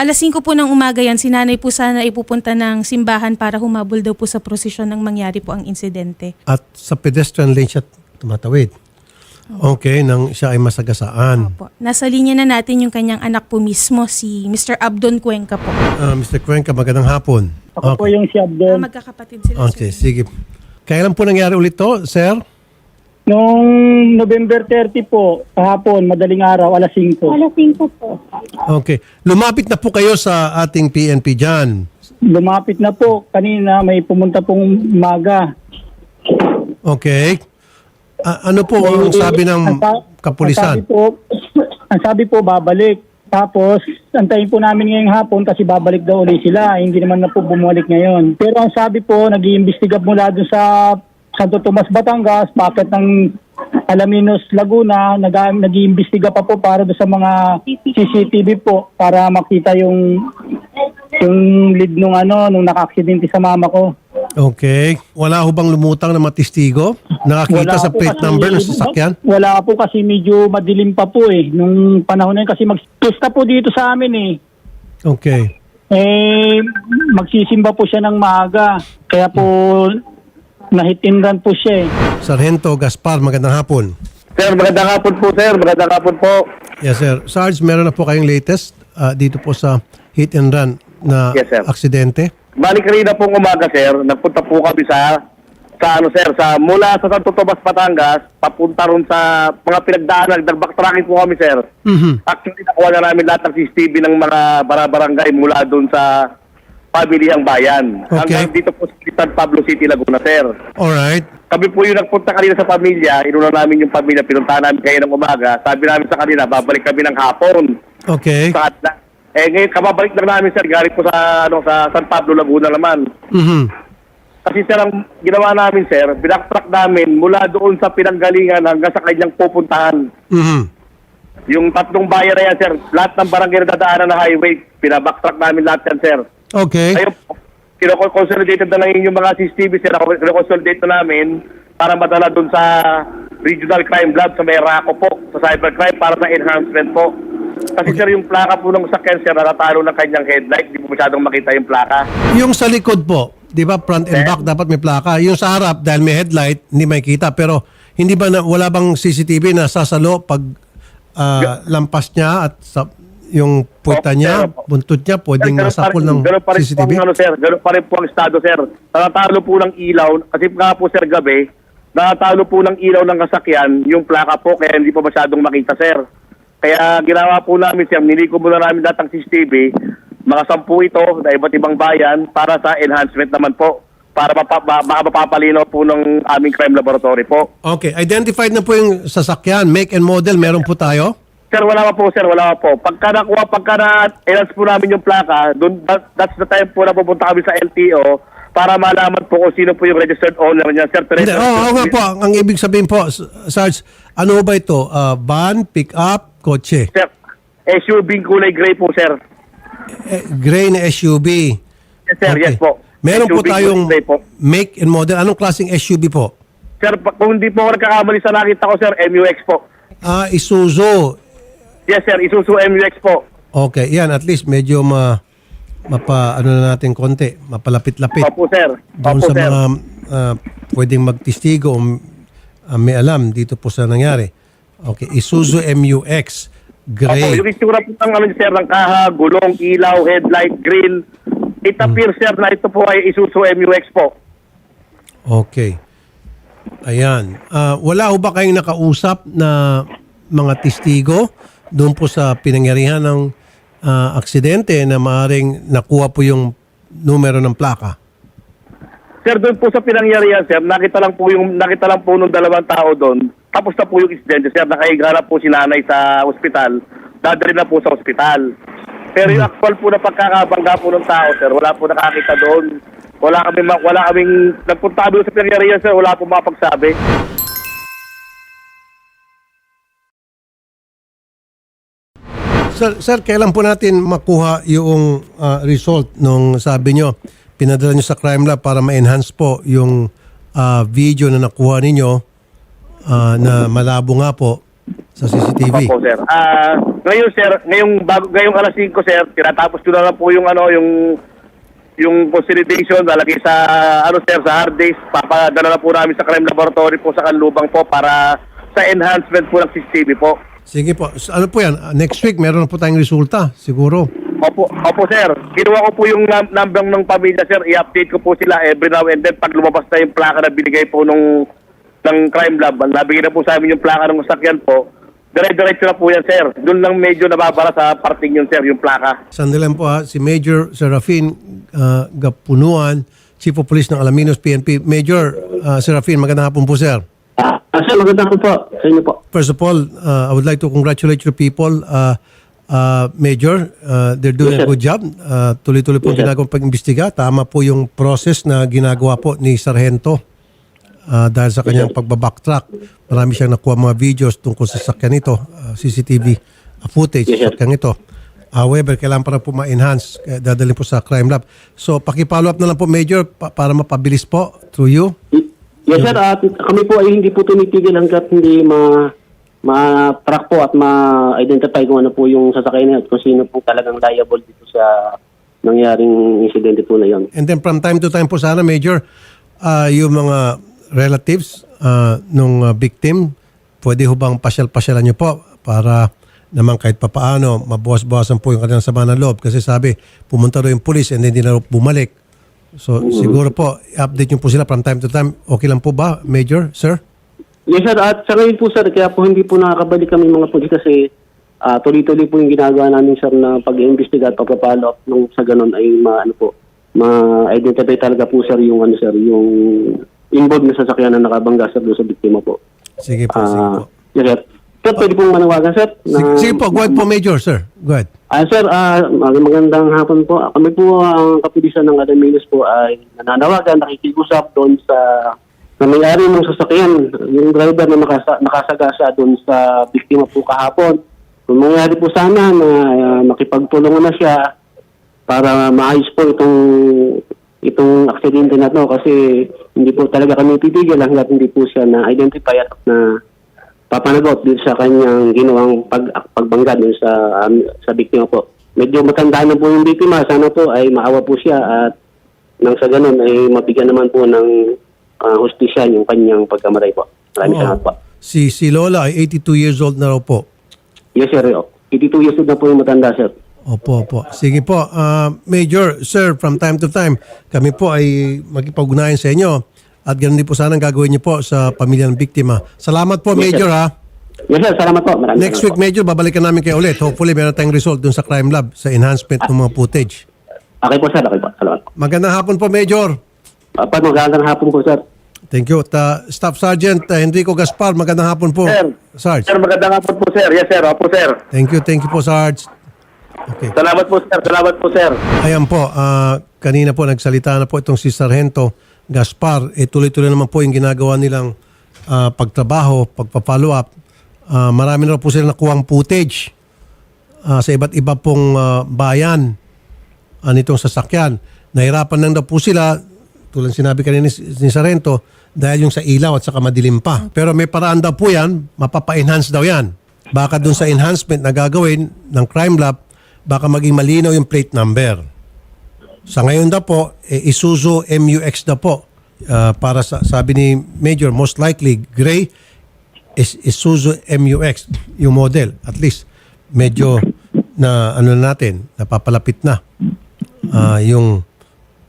alas 5 po ng umaga yan, sinanay po sana ipupunta ng simbahan para humabol daw po sa prosesyon nang mangyari po ang insidente. At sa pedestrian lane siya tumatawid. Okay, nang siya ay masagasaan. Opo. Nasa linya na natin yung kanyang anak po mismo, si Mr. Abdon Cuenca po. Ah, Mr. Cuenca, magandang hapon. Ako po Okay. yung si Ah, Abdon. magkakapatid sila. okay, sir. sige. Kailan po nangyari ulit to, sir? Noong November 30 po, kahapon, madaling araw, alas 5. Alas 5 po. Okay. Lumapit na po kayo sa ating PNP dyan. Lumapit na po. Kanina may pumunta pong maga. Okay. A- ano po ang sabi ng kapulisan? Ang sabi po, ang sabi po babalik. Tapos, antayin po namin ngayong hapon kasi babalik daw ulit sila. Hindi naman na po bumalik ngayon. Pero ang sabi po, nag-iimbestiga mula doon sa Santo Tomas, Batangas, bakit ng Alaminos, Laguna, nag- nag-iimbestiga pa po para doon sa mga CCTV po para makita yung yung lead nung ano, nung naka-aksidente sa mama ko. Okay. Wala ho bang lumutang na matistigo? Nakakita sa po plate kasi- number ng sasakyan? Wala po kasi medyo madilim pa po eh. Nung panahon na yun kasi mag-pista po dito sa amin eh. Okay. Eh, magsisimba po siya ng maaga. Kaya po, nahit and run po siya eh. Sargento Gaspar, magandang hapon. Sir, magandang hapon po, sir. Magandang hapon po. Yes, sir. Sarge, meron na po kayong latest ah, dito po sa hit and run na Yes, sir. aksidente? Balik kanina pong umaga, sir. Nagpunta po kami sa sa ano sir, sa mula sa Santo Tomas, Batangas, papunta ron sa mga pinagdaanan, nag-backtracking po kami, sir. Mhm. Actually, nakuha na namin lahat ng CCTV ng mga barabarangay mula doon sa pamilyang bayan. Okay. Hanggang dito po sa San Pablo City, Laguna, sir. Alright. Kami po yung nagpunta kanina sa pamilya, inuna namin yung pamilya, pinuntahan namin kayo ng umaga. Sabi namin sa kanila, babalik kami ng hapon. Okay. sa Atla. Eh ngayon kababalik lang namin sir galing po sa ano sa San Pablo Laguna naman. Mhm. Kasi sir ang ginawa namin sir, binacktrack namin mula doon sa pinanggalingan hanggang sa kanyang pupuntahan. Mhm. Yung tatlong bayan na yan sir, lahat ng barangay na dadaanan na highway, pinabacktrack namin lahat yan sir. Okay. Ayun kinoconsolidated na lang yung mga CCTV sir, kinoconsolidate na namin para madala doon sa Regional Crime Lab sa Merako po, sa cybercrime para sa enhancement po. Kasi sir, yung plaka po ng sakyan sir, natatalo ng kanyang headlight, di po masyadong makita yung plaka. Yung sa likod po, di ba front and back dapat may plaka. Yung sa harap, dahil may headlight, hindi makikita. Pero hindi ba na, wala bang CCTV na sasalo pag ah, lampas niya at sa, yung puweta Opo, niya, sir, buntot niya, pwedeng Sir, ganun pa masapol rin- ng ganun pa rin CCTV? Po ang, ano, sir, ganun pa rin po ang estado, sir. Natatalo po ng ilaw, kasi nga po, sir, gabi, natatalo po ng ilaw ng kasakyan, yung plaka po, kaya hindi pa masyadong makita, sir. Kaya ginawa po namin, sir, niliko muna namin lahat ng CCTV, mga sampu ito, na iba't ibang bayan, para sa enhancement naman po, para mapa, ma- baka mapapalinaw po ng aming crime laboratory po. Okay, identified na po yung sasakyan, make and model, meron po tayo? Sir, wala pa po, sir, wala pa po. Pagka nakuha, pagka na-enhance po namin yung plaka, dun, that, that's the time po na pupunta kami sa LTO para malaman po kung sino po yung registered owner niya, sir. Hindi, sir, oh, okay po. Ang, ang ibig sabihin po, Sarge, ano ba ito? Ah, van, pick-up, kotse? Sir, SUV kulay gray po, sir. Eh, gray na SUV. Yes, sir, Okay. yes po. Meron po SUV tayong kulay gray po. make and model. Anong klaseng SUV po? Sir, kung hindi po ako nagkakamali sa nakita ko, sir, MUX po. Ah, Isuzu. Yes, sir, Isuzu MUX po. Okay, yan. At least medyo ma, mapa, ano na natin konti, mapalapit-lapit. Opo, sir. Doon Opo, sa sir. mga ah, pwedeng magtistigo o ah, may alam dito po sa nangyari. Okay, Isuzu MUX. Opo, Gray. yung itsura po ng, ano, sir, ng kaha, gulong, ilaw, headlight, grill. It Hmm. appears, sir, na ito po ay Isuzu MUX po. Okay. Ayan. Ah, wala ho ba kayong nakausap na mga testigo doon po sa pinangyarihan ng ah, aksidente na maaaring nakuha po yung numero ng plaka? Sir, doon po sa pinangyarihan, sir, nakita lang po yung nakita lang po nung dalawang tao doon. Tapos na po yung incident, sir, nakahiga na po si nanay sa ospital. Dadali na po sa ospital. Pero yung actual po na pagkakabangga po ng tao, sir, wala po nakakita doon. Wala kami wala kaming nagpunta kami doon sa pinangyarihan, sir, wala po mapagsabi. Sir, sir, kailan po natin makuha yung ah, result nung sabi nyo, pinadala nyo sa crime lab para ma-enhance po yung ah, video na nakuha ninyo ah, na malabo nga po sa CCTV. Opo, sir. Ah, ngayon, sir, ngayong, bago, ngayong alas 5, sir, tinatapos ko na lang po yung, ano, yung, yung consolidation, lalagay sa, ano, sir, sa hard disk. Papadala na po namin sa crime laboratory po sa Kanlubang po para sa enhancement po ng CCTV po. Sige po. So, ano po yan? Ah, Next week, meron na po tayong resulta. Siguro. Opo, opo sir. Kinuha ko po yung num- number ng pamilya sir. I-update ko po sila every now and then pag lumabas na yung plaka na binigay po nung ng crime lab. Nabigay na po sa amin yung plaka ng sasakyan po. Dire-diretso na po yan sir. Doon lang medyo nababara sa parting yun sir, yung plaka. Sandali lang po ha. Si Major Serafin ah, Gapunuan, Chief of Police ng Alaminos PNP. Major ah, Serafin, magandang hapon po sir. Ah, sir, magandang hapon po sa inyo po. First of all, uh, I would like to congratulate your people. Uh, uh, Major, uh, they're doing a Yes, sir. good job. Uh, tuloy-tuloy po Yes, ginagawang pag-imbestiga. Tama po yung process na ginagawa po ni Sargento uh, dahil sa kanyang pagbabacktrack. Marami siyang nakuha mga videos tungkol sa sakyan ito, uh, CCTV footage Yes, sa sakyan ito. However, kailangan pa na po ma-enhance. Dadalhin po sa crime lab. So, paki-follow up na lang po, Major, pa- para mapabilis po through you. Yes, sir. At kami po ay hindi po tumitigil hanggat hindi ma ma-track po at ma-identify kung ano po yung sasakyan niya at kung sino po talagang liable dito sa nangyaring insidente po na yon. And then from time to time po sana, Major, ah, yung mga relatives ah, nung ah, victim, pwede ho bang pasyal-pasyalan nyo po para naman kahit papaano, mabawas-bawasan po yung kanilang sama ng loob. Kasi sabi, pumunta daw yung police and hindi na bumalik. So siguro po, update nyo po sila from time to time. Okay lang po ba, Major, sir? Yes, sir. At sa ngayon po, sir, kaya po hindi po nakakabalik kami mga pulis kasi ah, tuloy-tuloy po yung ginagawa namin, sir, na pag-iimbestiga at pagpapalo up nung sa ganun ay ma, ano po, ma-identify talaga po, sir, yung, ano, sir, yung involved na sasakyan na nakabangga, sir, doon sa biktima po. Sige po, sige po. Ah, yes, sir. Sir, pwede pong manawagan, sir. Sige, sige po, go ahead po, Major, sir. Go ahead. Ah, sir, ah, mag- magandang hapon po. Ah, Kami po ang kapulisan ng Adaminos po ay nananawagan, nakikiusap doon sa na may-ari ng sasakyan, yung driver na nakasa, nakasagasa doon sa biktima po kahapon. Kung mangyari po sana na ah, makipagtulungan na siya para maayos po itong itong aksidente na to kasi hindi po talaga kami titigil hanggat hindi po siya na-identify at na papanagot din sa kanyang ginawang pag, pagbangga din sa um, sa biktima po. Medyo matanda na po yung biktima. Sana po ay maawa po siya at nang sa ganun ay mabigyan naman po ng uh, hustisya yung kanyang pagkamaray po. Maraming Oo. salamat po. Si, si Lola ay 82 years old na raw po. Yes, sir. 82 years old na po yung matanda, sir. Opo, opo. Sige po. Ah, Major, sir, from time to time, kami po ay magkipag-ugnayan sa inyo at ganun din po sana ang gagawin niyo po sa pamilya ng biktima. Salamat po, Major, ha. Yes, sir. Salamat po. Maraming Next salamat week, Major, babalikan namin kayo ulit. Hopefully, meron tayong result dun sa crime lab sa enhancement ng mga footage. po. Okay po, sir. Okay po. Salamat po. Magandang hapon po, Major. Uh, magandang hapon po, sir. Thank you. At, ah, Staff Sergeant ah, Enrico Gaspar, magandang hapon po. Sir. Sarge. Sir, magandang hapon po sir. Yes sir, opo sir. Thank you, thank you po, Sarge. Okay. Salamat po sir, salamat po sir. Ayan po, ah, kanina po nagsalita na po itong si Sargento Gaspar. Eh, tuloy-tuloy naman po yung ginagawa nilang ah, pagtrabaho, pagpa-follow up. Ah, marami na po sila nakuhang footage ah, sa iba't iba pong ah, bayan ah, nitong sasakyan. Nahirapan lang daw po sila, tulad sinabi kanina ni, ni Sargento, dahil yung sa ilaw at saka madilim pa. Pero may paraan daw po yan, mapapa-enhance daw yan. Baka dun sa enhancement na gagawin ng crime lab, baka maging malinaw yung plate number. Sa ngayon daw po, eh, Isuzu MUX daw po. Ah, para sa sabi ni Major, most likely gray is Isuzu MUX yung model. At least medyo na ano na natin, napapalapit na ah, yung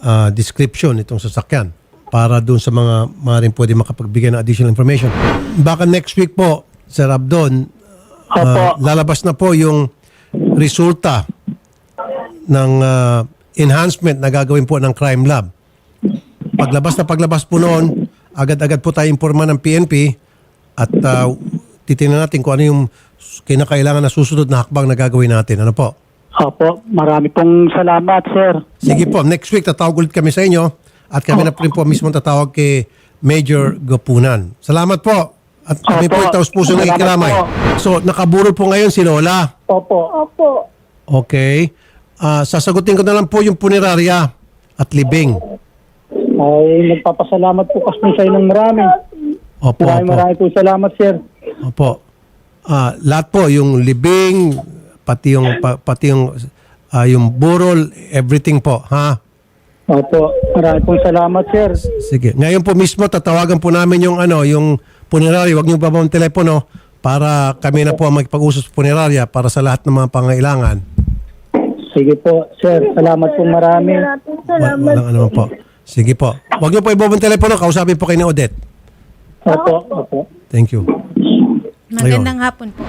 ah, description itong sasakyan para dun sa mga maaaring pwede makapagbigay ng additional information. Baka next week po, Sir Abdon, ah, lalabas na po yung resulta ng ah, enhancement na gagawin po ng crime lab. Paglabas na paglabas po noon, agad-agad po tayo informa ng PNP at uh, titingnan natin kung ano yung kinakailangan na susunod na hakbang na gagawin natin. Ano po? Opo, marami pong salamat, sir. Sige po, next week tatawag ulit kami sa inyo at kami na po rin po mismo tatawag kay Major Gapunan. Salamat po. At kami po Opo. itaos puso ng Salamat ikiramay. po. So, nakaburol po ngayon si Lola. Opo. Opo. Okay. Ah, sasagutin ko na lang po yung punerarya at libing. Ay, nagpapasalamat po kasi sa inyo ng marami. Opo, Maraming opo. maraming po salamat, sir. Opo. ah, lahat po, yung libing, pati yung, pa- pati yung, ah, yung burol, everything po, ha? Opo, maraming pong salamat, sir. Sige. Ngayon po mismo, tatawagan po namin yung, ano, yung punerarya. Huwag niyo babawang telepono para kami na po ang magpag-usap sa punerarya para sa lahat ng mga pangailangan. Sige po, sir. Salamat po marami. Wa- Walang ano po. Sige po. Huwag niyo po ibabawang telepono. Kausapin po kayo ni Odette. Opo, opo. Thank you. Magandang hapon po.